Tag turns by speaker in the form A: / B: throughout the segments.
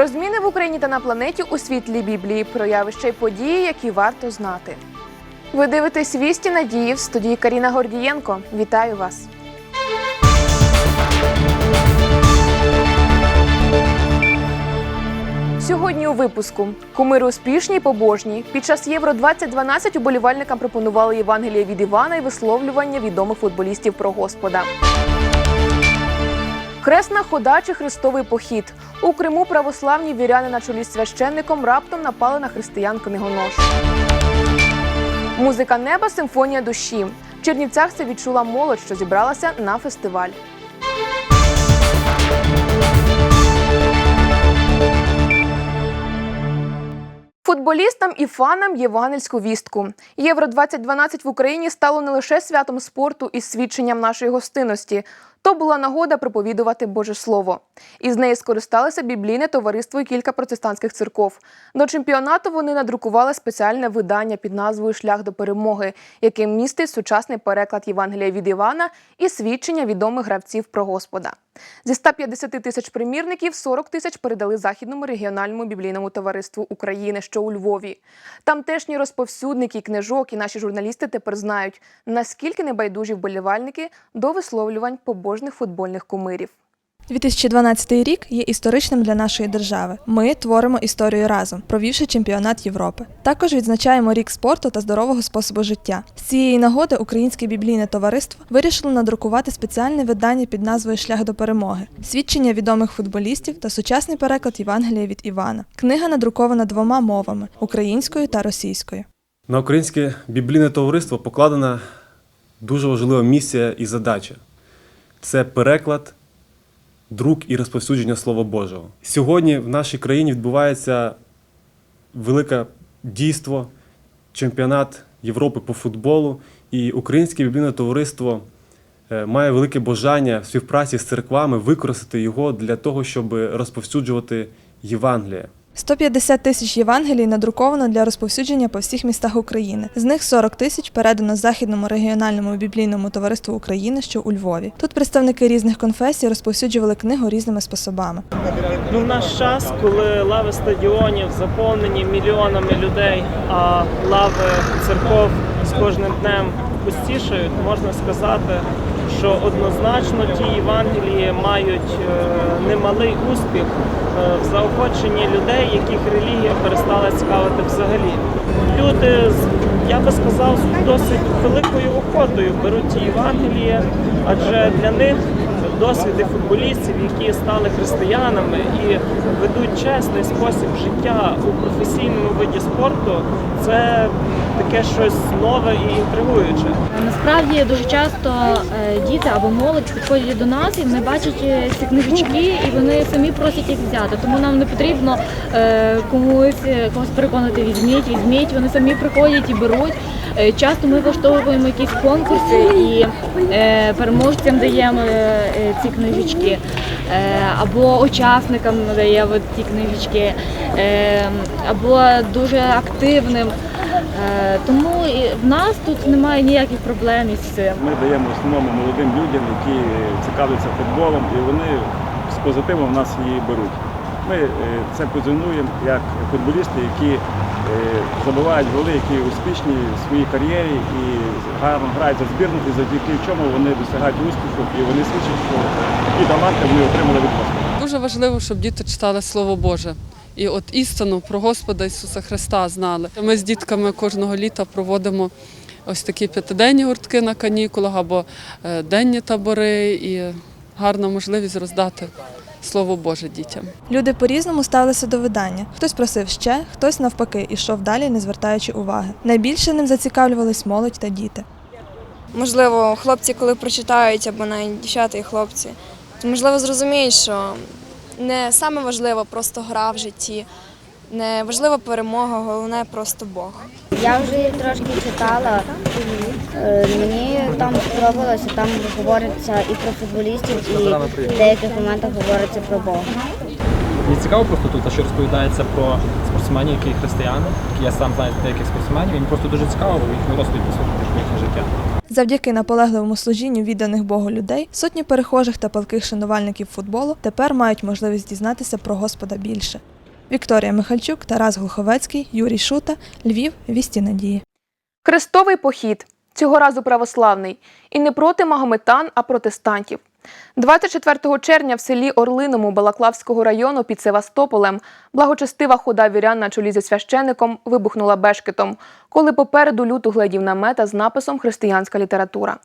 A: Про зміни в Україні та на планеті у світлі Біблії, про явища й події, які варто знати. Ви дивитесь вісті надії в студії Каріна Гордієнко. Вітаю вас! Сьогодні у випуску кумири успішні й побожні. Під час Євро 2012 уболівальникам пропонували Євангелія від Івана і висловлювання відомих футболістів про Господа. Хресна хода чи хрестовий похід. У Криму православні віряни на чолі з священником раптом напали на християн книгонож. Музика неба симфонія душі. В Чернівцях це відчула молодь, що зібралася на фестиваль. Футболістам і фанам євангельську вістку. Євро 2012 в Україні стало не лише святом спорту і свідченням нашої гостинності. То була нагода проповідувати Боже Слово. Із неї скористалися біблійне товариство і кілька протестантських церков. До чемпіонату вони надрукували спеціальне видання під назвою Шлях до перемоги, яке містить сучасний переклад Євангелія від Івана і свідчення відомих гравців про Господа. Зі 150 тисяч примірників 40 тисяч передали західному регіональному біблійному товариству України, що у Львові. Тамтешні розповсюдники книжок і наші журналісти тепер знають, наскільки небайдужі вболівальники до висловлювань побожних футбольних кумирів.
B: 2012 рік є історичним для нашої держави. Ми творимо історію разом, провівши чемпіонат Європи. Також відзначаємо рік спорту та здорового способу життя. З цієї нагоди Українське біблійне товариство вирішило надрукувати спеціальне видання під назвою Шлях до перемоги, свідчення відомих футболістів та сучасний переклад Євангелія від Івана. Книга надрукована двома мовами українською та російською.
C: На українське біблійне товариство покладена дуже важлива місія і задача це переклад, друк і розповсюдження Слова Божого. Сьогодні в нашій країні відбувається велике дійство, чемпіонат Європи по футболу, і Українське біблійне товариство е, має велике бажання в співпраці з церквами використати його для того, щоб розповсюджувати Євангеліє.
B: 150 тисяч Євангелій надруковано для розповсюдження по всіх містах України. З них 40 тисяч передано Західному регіональному біблійному товариству України, що у Львові. Тут представники різних конфесій розповсюджували книгу різними способами.
D: Ну, в наш час, коли лави стадіонів заповнені мільйонами людей, а лави церков з кожним днем пустішають, можна сказати, що однозначно ті Євангелії мають е, немалий успіх е, в заохоченні людей, яких релігія перестала цікавити взагалі. Люди я би сказав, з досить великою охотою беруть ті Євангелії, адже для них досвіди футболістів, які стали християнами і ведуть чесний спосіб життя у професійному виді спорту, це таке щось нове і інтригуюче.
E: Насправді дуже часто е, діти або молодь підходять до нас і вони бачать е, ці книжечки, і вони самі просять їх взяти. Тому нам не потрібно е, комусь е, когось переконати візьміть, візьміть. Вони самі приходять і беруть. Часто ми влаштовуємо якісь конкурси і переможцям даємо ці книжечки, або учасникам надаємо ці книжечки, або дуже активним. Е, Тому і в нас тут немає ніяких проблем із цим.
F: Ми даємо в основному молодим людям, які цікавляться футболом, і вони з позитивом в нас її беруть. Ми е, це позиціонуємо як футболісти, які е, забивають голи, які успішні в своїй кар'єрі і гарно грають за збірну, і завдяки чому вони досягають успіху, і вони свідчать, що такі таланти вони отримали від Господа.
G: Дуже важливо, щоб діти читали Слово Боже. І от істину про Господа Ісуса Христа знали. Ми з дітками кожного літа проводимо ось такі п'ятиденні гуртки на канікулах або е, денні табори, і гарна можливість роздати Слово Боже дітям.
B: Люди по-різному ставилися до видання. Хтось просив ще, хтось навпаки ішов далі, не звертаючи уваги. Найбільше ним зацікавлювались молодь та діти.
H: можливо, хлопці, коли прочитають, або навіть дівчата і хлопці, то можливо зрозуміють, що не саме важливо просто гра в житті, не важлива перемога, головне просто Бог.
I: Я вже її трошки читала. Е, Мені там сподобалося, там говориться і про футболістів, і в деяких моментах говориться про Бога.
J: Мені цікаво просто тут, що розповідається про спортсменів, які християни, я сам знаю деяких спортсменів. Мені просто дуже цікаво їхню розповідь послухати про їхнє життя.
B: Завдяки наполегливому служінню відданих Богу людей, сотні перехожих та палких шанувальників футболу тепер мають можливість дізнатися про Господа більше. Вікторія Михальчук, Тарас Глуховецький, Юрій Шута, Львів, Вісті Надії.
A: Хрестовий похід цього разу православний і не проти магометан, а протестантів. 24 червня в селі Орлиному Балаклавського району під Севастополем благочестива хода вірян на чолі зі священником вибухнула бешкетом, коли попереду люту глядів намета з написом Християнська література.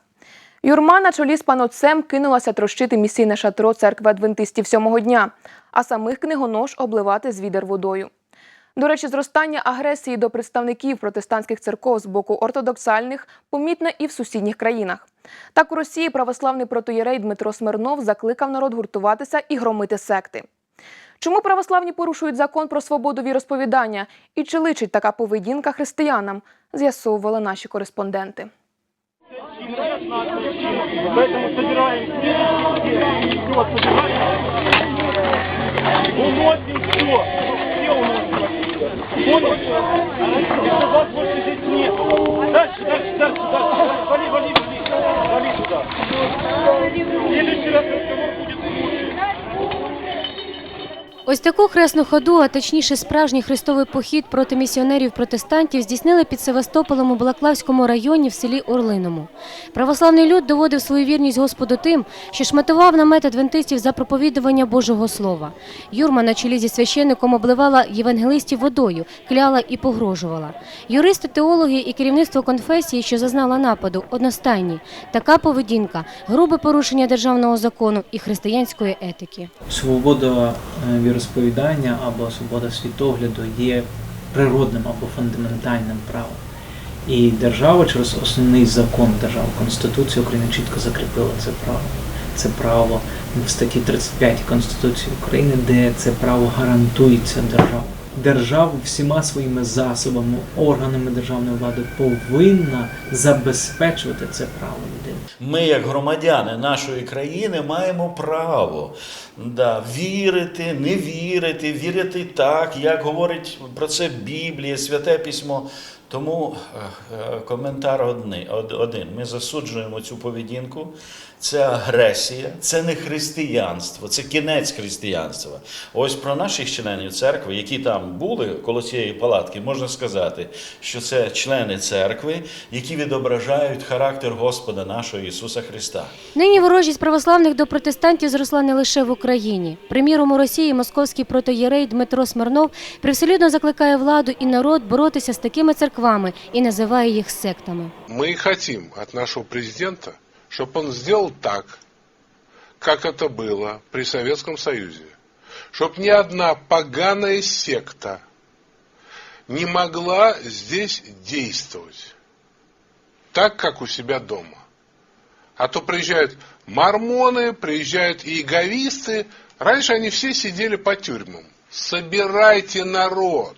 A: Юрма на чолі з панотцем кинулася трощити місійне шатро церкви адвентистів сьомого дня, а самих книгонож обливати з відер водою. До речі, зростання агресії до представників протестантських церков з боку ортодоксальних помітне і в сусідніх країнах. Так у Росії православний протоєрей Дмитро Смирнов закликав народ гуртуватися і громити секти. Чому православні порушують закон про свободу віросповідання і чи личить така поведінка християнам, з'ясовували наші кореспонденти.
K: Поэтому собираем все. Все уносим отсюда. Дальше, дальше, дальше, дальше. Вали, вали, вали. Вали. В следующий раз разговор будет.
L: Ось таку хресну ходу, а точніше справжній хрестовий похід проти місіонерів-протестантів здійснили під Севастополем у Балаклавському районі в селі Орлиному. Православний люд доводив свою вірність Господу тим, що шматував намет адвентистів за проповідування Божого Слова. Юрма на чолі зі священником обливала євангелистів водою, кляла і погрожувала. Юристи, теологи і керівництво конфесії, що зазнала нападу, одностайні. Така поведінка грубе порушення державного закону і християнської етики.
M: свобода е, віросповідання або свобода світогляду є природним або фундаментальним правом. І держава через основний закон держави, Конституція України чітко закріпила це право. Це право в статті 35 Конституції України, де це право гарантується державою. Держава всіма своїми засобами, органами державної влади повинна забезпечувати це право.
N: Ми, як громадяни нашої країни, маємо право да, вірити, не вірити, вірити так, як говорить про це Біблія, Святе Письмо. Тому е, е, коментар один. Ми засуджуємо цю поведінку. Це агресія, це не християнство, це кінець християнства. Ось про наших членів церкви, які там були коло цієї палатки, можна сказати, що це члени церкви, які відображають характер Господа нашого Ісуса Христа.
L: Нині ворожість православних до протестантів зросла не лише в Україні. Приміром, у Росії московський протоєрей Дмитро Смирнов привселюдно закликає владу і народ боротися з такими церквами і називає їх сектами.
O: Мы и хотим от нашего президента, чтобы он сделал так, как это было при Советском Союзе. Чтобы ни одна поганая секта не могла здесь действовать так, как у себя дома. А то приезжают мормоны, приезжают иеговисты. Раньше они все сидели по тюрьмам. Собирайте народ,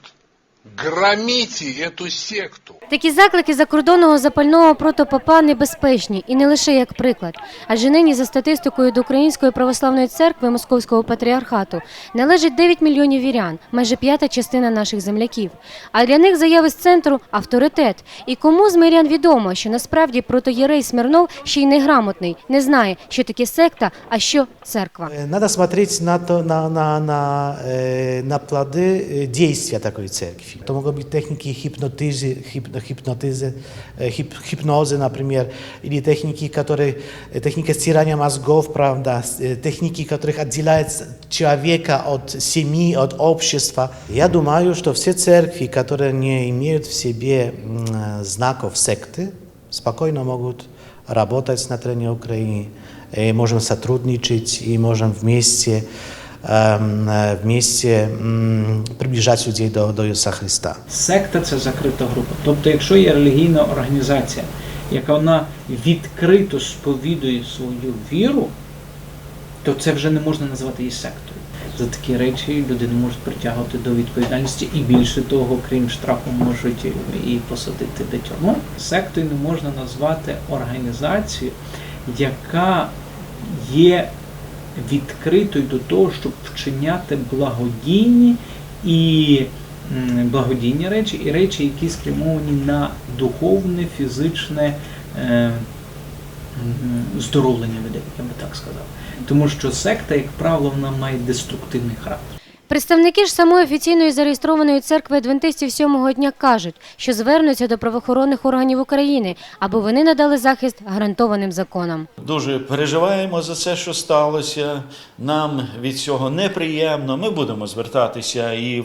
O: громите эту секту.
L: Такі заклики закордонного запального протопопа небезпечні і не лише як приклад. Адже нині за статистикою до Української православної церкви Московського патріархату належить 9 мільйонів вірян, майже п'ята частина наших земляків. А для них заяви з центру авторитет. І кому з мирян відомо, що насправді протоєрей Смирнов ще й неграмотний, не знає, що таке секта, а що церква.
P: Надо смотреть на, то, на, на, на, э, на плоды э, действия такой церкви. Это могут быть техники гипнотизы, хип- гипнотизы, э, хип- гипнозы, например, или техники, которые, э, техника стирания мозгов, правда, с- э, техники, которых отделяют человека от семьи, от общества. Я думаю, что все церкви, которые не имеют в себе м, э, знаков секты, спокойно могут работать на территории Украины. И можем сотрудничать и можем вместе, эм, э, вместе людей до, до Иисуса Христа.
M: Секта це закрита група. Тобто, якщо є релігійна організація, яка вона відкрито сповідує свою віру, то це вже не можна назвати її сектою. За такі речі людину можуть притягувати до відповідальності і більше того, крім штрафу, можуть і посадити до тюрми. Сектою не можна назвати організацію, яка є відкритою до того, щоб вчиняти благодійні і благодійні речі, і речі, які спрямовані на духовне, фізичне е, здоровлення людей, я би так сказав. Тому що секта, як правило, вона має деструктивний характер.
L: Представники ж самої офіційної зареєстрованої церкви адвентистів сьомого дня кажуть, що звернуться до правоохоронних органів України, аби вони надали захист гарантованим законом.
N: Дуже переживаємо за це, що сталося. Нам від цього неприємно. Ми будемо звертатися і е,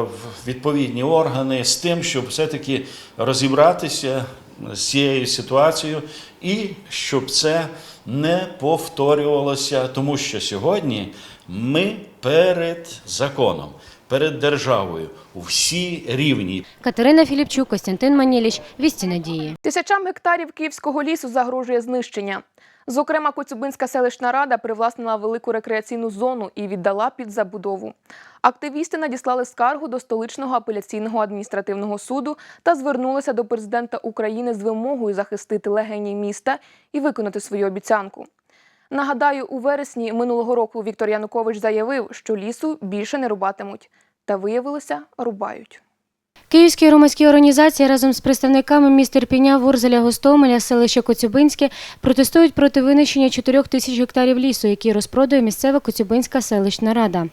N: в відповідні органи з тим, щоб все-таки розібратися з цією ситуацією і щоб це не повторювалося, тому що сьогодні ми перед законом, перед державою у всі рівні.
L: Катерина Філіпчук, Костянтин Маніліч, Вісті Надії.
A: Тисячам гектарів київського лісу загрожує знищення. Зокрема, Коцюбинська селищна рада привласнила велику рекреаційну зону і віддала під забудову. Активісти надіслали скаргу до столичного апеляційного адміністративного суду та звернулися до президента України з вимогою захистити легені міста і виконати свою обіцянку. Нагадаю, у вересні минулого року Віктор Янукович заявив, що лісу більше не рубатимуть. Та виявилося, рубають.
L: Київські громадські організації разом з представниками міст Ірпіня, Ворзеля, Гостомеля, селища Коцюбинське протестують проти винищення 4 тисяч гектарів лісу, які розпродає місцева Коцюбинська селищна рада.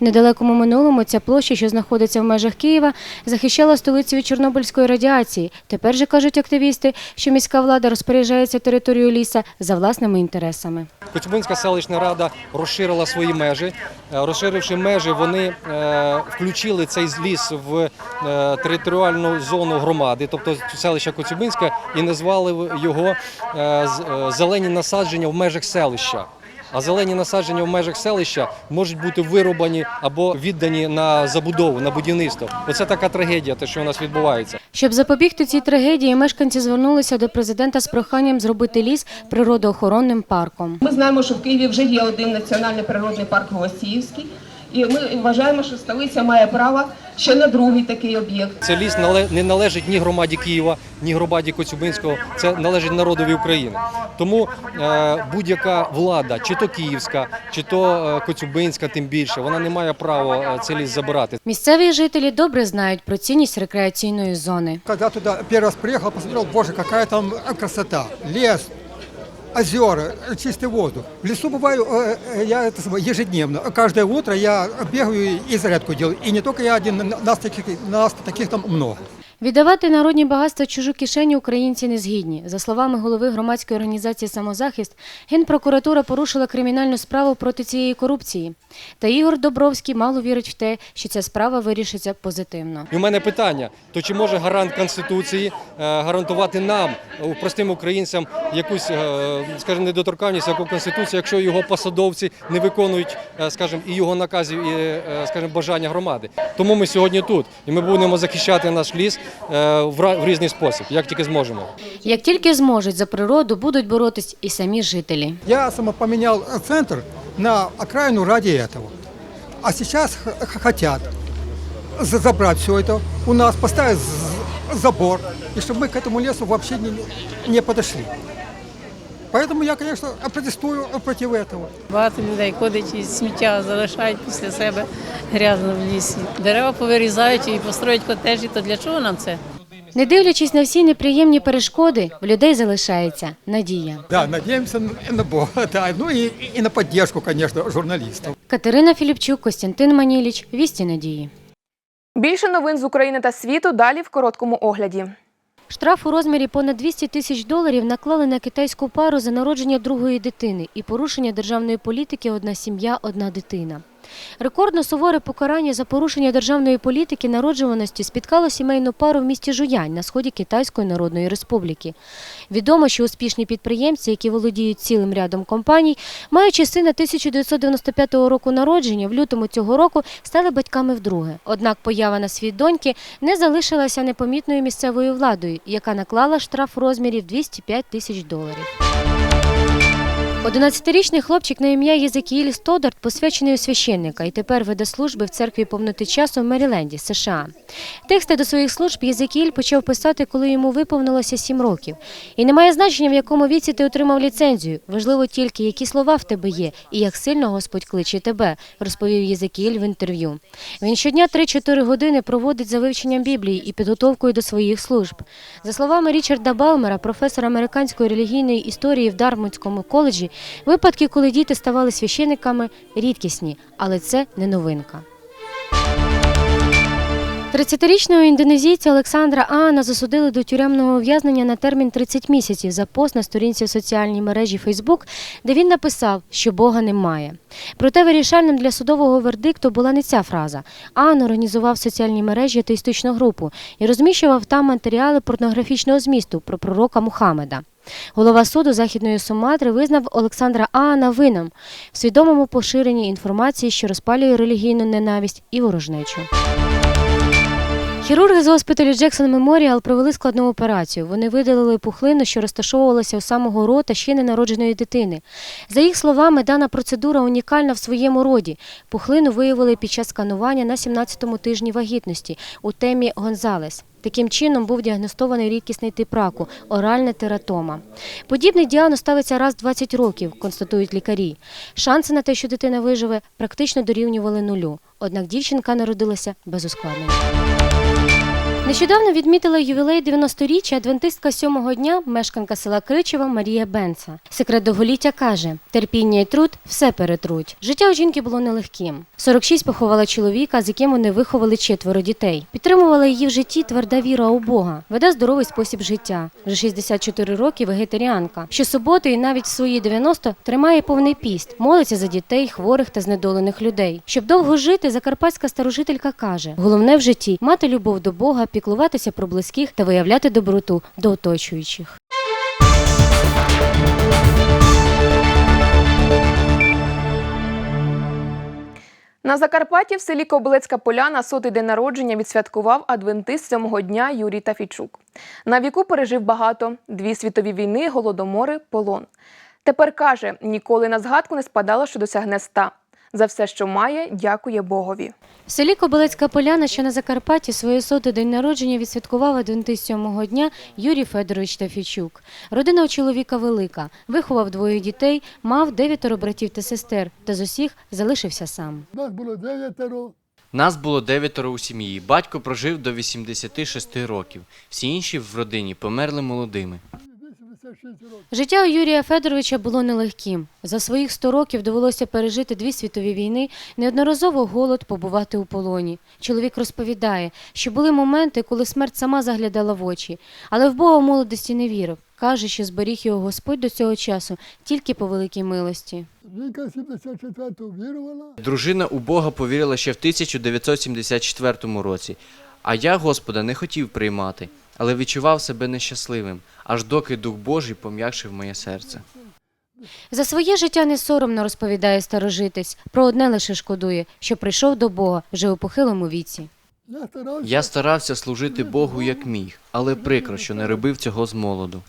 L: В недалекому минулому ця площа, що знаходиться в межах Києва, захищала столицю від Чорнобильської радіації. Тепер же кажуть активісти, що міська влада розпоряджається територією ліса за власними інтересами.
J: Коцюбинська селищна рада розширила свої межі. Е, Розширивши межі, вони е, включили цей ліс в е, територіальну зону громади, тобто селища Коцюбинська, і назвали його е, е, зелені насадження в межах селища. А зелені насадження в межах селища можуть бути вирубані або віддані на забудову, на будівництво. Оце така трагедія, те, що у нас відбувається.
L: Щоб запобігти цій трагедії, мешканці звернулися до президента з проханням зробити ліс природоохоронним парком.
Q: Ми знаємо, що в Києві вже є один національний природний парк Голосіївський, і ми вважаємо, що столиця має право ще на другий такий об'єкт.
J: Це ліс нале- не належить ні громаді Києва, ні громаді Коцюбинського. Це належить народові України. Тому е, будь-яка влада, чи то київська, чи то е, Коцюбинська, тим більше, вона не має права е, цей ліс забирати.
L: Місцеві жителі добре знають про цінність рекреаційної зони.
R: Когда туда первый раз приехал, посмотрел, боже, какая там красота. Лес, озера, чистый воздух. В лесу бываю э, э, я это самое, ежедневно. Каждое утро я бегаю и зарядку делаю. И не только я один, на- нас таких, нас таких там много.
L: Віддавати народні багатства чужу кишені українці не згідні. За словами голови громадської організації «Самозахист», Генпрокуратура порушила кримінальну справу проти цієї корупції. Та Ігор Добровський мало вірить в те, що ця справа вирішиться позитивно.
J: У мене питання: то чи може гарант Конституції е, гарантувати нам, простим українцям, якусь, е, скажімо, недоторканність, яку Конституцію, якщо його посадовці не виконують, е, скажімо, і його наказів, і скажімо, бажання громади. Тому ми сьогодні тут, і ми будемо захищати наш ліс в ра- в різний спосіб, як тільки зможемо.
L: Як тільки зможуть за природу, будуть боротись і самі жителі.
R: Я сама поменял центр на окраину ради этого. А сейчас х- х- хотят за- забрать все это у нас, поставить з- забор, и чтобы мы к этому лесу вообще не, не подошли. Поэтому я, конечно, протестую против этого.
S: Багато людей ходить і сміття залишають після себе грязно в лісі. Дерева повирізають і построять котежі, то для чого нам це?
L: Не дивлячись на всі неприємні перешкоди, в людей залишається надія.
R: Да, надеемся на Бога, да, ну и, и на поддержку, конечно, журналистов.
L: Катерина Філіпчук, Костянтин Маніліч, Вісті Надії.
A: Більше новин з України та світу далі в короткому огляді.
L: Штраф у розмірі понад 200 тисяч доларів наклали на китайську пару за народження другої дитини і порушення державної політики одна сім'я, одна дитина. Рекордно суворе покарання за порушення державної політики народжуваності спіткало сімейну пару в місті Жуянь на сході Китайської Народної Республіки. Відомо, що успішні підприємці, які володіють цілим рядом компаній, маючи сина 1995 року народження, в лютому цього року стали батьками вдруге. Однак поява на світ доньки не залишилася непомітною місцевою владою, яка наклала штраф в розмірі в 205 тисяч доларів. 11-річний хлопчик на ім'я Єзекіїль Стодарт посвячений у священника і тепер веде служби в церкві повноти часу в Меріленді, США. Тексти до своїх служб Єзекіїль почав писати, коли йому виповнилося 7 років. І немає значення, в якому віці ти отримав ліцензію. Важливо тільки, які слова в тебе є і як сильно Господь кличе тебе, розповів Єзекіїль в інтерв'ю. Він щодня 3-4 години проводить за вивченням Біблії і підготовкою до своїх служб. За словами Річарда Балмера, професора американської релігійної історії в Дармутському коледжі, Випадки, коли діти ставали священиками, рідкісні, але це не новинка. 30-річного індонезійця Олександра Аана засудили до тюремного ув'язнення на термін 30 місяців за пост на сторінці в соціальній мережі Фейсбук, де він написав, що Бога немає. Проте вирішальним для судового вердикту була не ця фраза. Аан організував в соціальній мережі атеїстичну групу і розміщував там матеріали порнографічного змісту про пророка Мухаммеда. Голова суду Західної Суматри визнав Олександра Аана вином в свідомому поширенні інформації, що розпалює релігійну ненависть і ворожнечу. Хірурги з госпіталю Джексон Меморіал провели складну операцію. Вони видалили пухлину, що розташовувалася у самого рота ще ненародженої дитини. За їх словами, дана процедура унікальна в своєму роді. Пухлину виявили під час сканування на 17-му тижні вагітності у темі Гонзалес. Таким чином був діагностований рідкісний тип раку – оральна тератома. Подібний діагноз ставиться раз в 20 років, констатують лікарі. Шанси на те, що дитина виживе, практично дорівнювали нулю. Однак дівчинка народилася без ускладнень. Нещодавно відмітила ювілей 90-річчя адвентистка сьомого дня, мешканка села Кричева Марія Бенца. Секрет довголіття каже: терпіння і труд все перетруть. Життя у жінки було нелегким. 46 поховала чоловіка, з яким вони виховали четверо дітей. Підтримувала її в житті тверда віра у Бога, веде здоровий спосіб життя. Вже 64 роки вегетаріанка. Щосуботи і навіть в свої 90 тримає повний піст, молиться за дітей, хворих та знедолених людей. Щоб довго жити, закарпатська старожителька каже: головне в житті мати любов до Бога, піклуватися про близьких та виявляти доброту до оточуючих.
A: На Закарпатті в селі Кобилецька Поляна сотий день народження відсвяткував адвентист сьомого дня Юрій Тафійчук. На віку пережив багато: дві світові війни, голодомори, полон. Тепер каже, ніколи на згадку не спадало, що досягне ста. За все, що має, дякує Богові.
L: В селі Кобилецька Поляна, що на Закарпатті, своє сотий день народження відсвяткував адвентист сьомого дня Юрій Федорович Тафійчук. Родина у чоловіка велика, виховав двоє дітей, мав дев'ятеро братів та сестер, та з усіх залишився сам.
T: Нас було дев'ятеро.
U: Нас було дев'ятеро у сім'ї. Батько прожив до 86 років. Всі інші в родині померли молодими.
T: 86.
L: Життя у Юрія Федоровича було нелегким. За своїх 100 років довелося пережити дві світові війни, неодноразово голод побувати у полоні. Чоловік розповідає, що були моменти, коли смерть сама заглядала в очі, але в Бога в молодості не вірив. Каже, що зберіг його Господь до цього часу тільки по великій милості.
T: Жінка 74-го вірувала.
U: Дружина у Бога повірила ще в 1974 році, а я Господа не хотів приймати, але відчував себе нещасливим, аж доки Дух Божий пом'якшив моє серце.
L: За своє життя не соромно розповідає старожитець, про одне лише шкодує, що прийшов до Бога вже у похилому віці.
T: Я старався.
U: Я старався служити Богу як міг, але прикро, що не робив цього з молоду.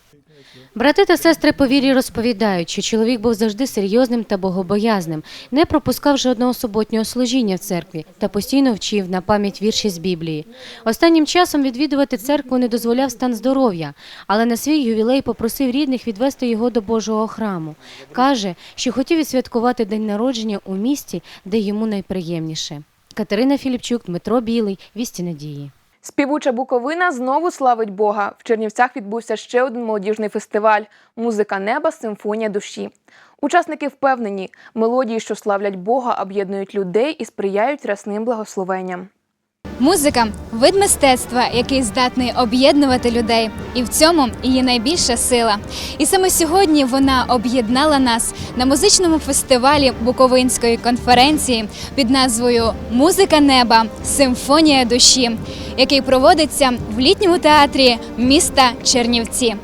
L: Брати та сестри по вірі розповідають, що чоловік був завжди серйозним та богобоязним, не пропускав жодного суботнього служіння в церкві та постійно вчив на пам'ять вірші з Біблії. Останнім часом відвідувати церкву не дозволяв стан здоров'я, але на свій ювілей попросив рідних відвести його до Божого храму. Каже, що хотів відсвяткувати день народження у місті, де йому найприємніше. Катерина Філіпчук, Дмитро Білий, Вісті Надії.
A: Співуча Буковина знову славить Бога. В Чернівцях відбувся ще один молодіжний фестиваль Музика неба, симфонія душі. Учасники впевнені, мелодії, що славлять Бога, об'єднують людей і сприяють рясним благословенням.
V: Музика вид мистецтва, який здатний об'єднувати людей, і в цьому її найбільша сила. І саме сьогодні вона об'єднала нас на музичному фестивалі Буковинської конференції під назвою Музика неба Симфонія душі, який проводиться в літньому театрі міста Чернівці.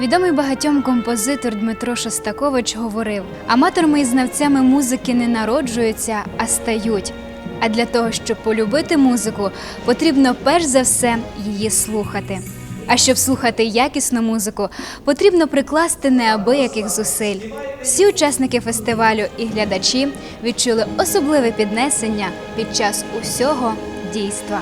V: Відомий багатьом композитор Дмитро Шостакович говорив: аматорами і знавцями музики не народжуються, а стають. А для того, щоб полюбити музику, потрібно перш за все її слухати. А щоб слухати якісну музику, потрібно прикласти неабияких зусиль. Всі учасники фестивалю і глядачі відчули особливе піднесення під час усього дійства.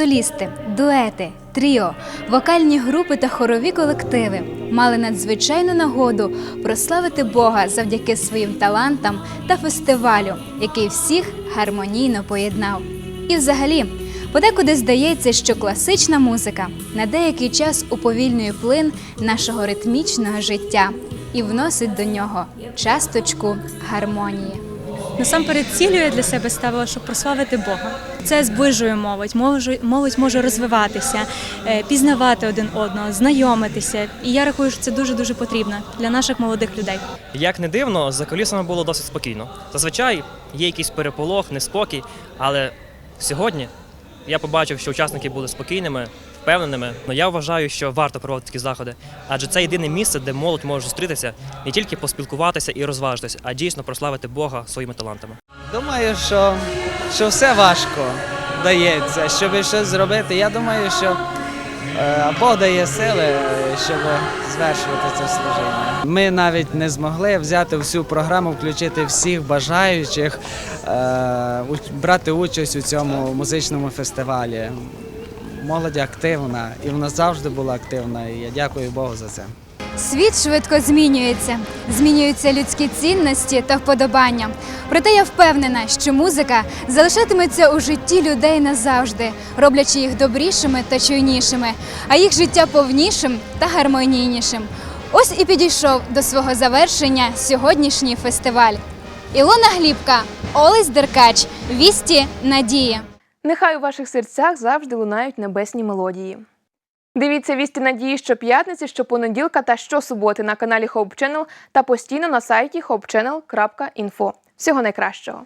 V: Солісти, дуети, тріо, вокальні групи та хорові колективи мали надзвичайну нагоду прославити Бога завдяки своїм талантам та фестивалю, який всіх гармонійно поєднав. І взагалі, Подекуди здається, що класична музика на деякий час уповільнює плин нашого ритмічного життя і вносить до нього часточку гармонії.
W: Насамперед цілю я для себе ставила, щоб прославити Бога. Це зближує молодь. Молодь, може розвиватися, е, пізнавати один одного, знайомитися. І я рахую, що це дуже дуже потрібно для наших молодих людей.
X: Як не дивно, за колісами було досить спокійно. Зазвичай є якийсь переполох, неспокій, але сьогодні я побачив, що учасники були спокійними, впевненими. Но я вважаю, що варто проводити такі заходи, адже це єдине місце, де молодь може зустрітися, не тільки поспілкуватися і розважитися, а дійсно прославити Бога своїми талантами.
Y: Думаю, що, що все важко дається, щоб щось зробити. Я думаю, що е, Бог дає сили, щоб звершувати це служіння. Ми навіть не змогли взяти всю програму, включити всіх бажаючих, е, брати участь у цьому музичному фестивалі. Молодь активна, і вона завжди була активна. І я дякую Богу за це.
V: Світ швидко змінюється, змінюються людські цінності та вподобання. Проте я впевнена, що музика залишатиметься у житті людей назавжди, роблячи їх добрішими та чуйнішими, а їх життя повнішим та гармонійнішим. Ось і підійшов до свого завершення сьогоднішній фестиваль. Ілона Глібка, Олесь Деркач, Вісті Надії.
A: Нехай у ваших серцях завжди лунають небесні мелодії. Дивіться вісті надії щоп'ятниці, щопонеділка та щосуботи на каналі Hope Channel та постійно на сайті hopechannel.info. Всього найкращого!